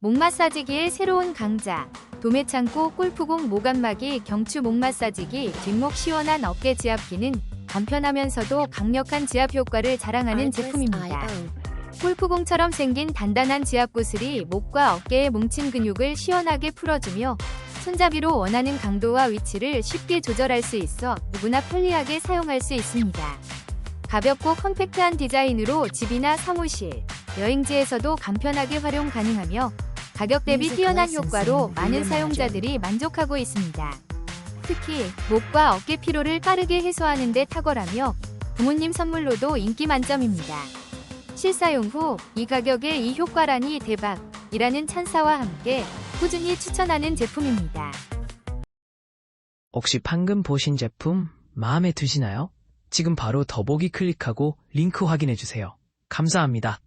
목 마사지기의 새로운 강자. 도매창고 골프공 모간막이 경추 목 마사지기 뒷목 시원한 어깨 지압기는 간편하면서도 강력한 지압 효과를 자랑하는 제품입니다. 골프공처럼 생긴 단단한 지압 구슬이 목과 어깨에 뭉친 근육을 시원하게 풀어주며 손잡이로 원하는 강도와 위치를 쉽게 조절할 수 있어 누구나 편리하게 사용할 수 있습니다. 가볍고 컴팩트한 디자인으로 집이나 사무실, 여행지에서도 간편하게 활용 가능하며 가격 대비 뛰어난 효과로 많은 사용자들이 만족하고 있습니다. 특히 목과 어깨 피로를 빠르게 해소하는 데 탁월하며 부모님 선물로도 인기 만점입니다. 실사용 후 이 가격에 이 효과라니 대박이라는 찬사와 함께 꾸준히 추천하는 제품입니다. 혹시 방금 보신 제품 마음에 드시나요? 지금 바로 더보기 클릭하고 링크 확인해주세요. 감사합니다.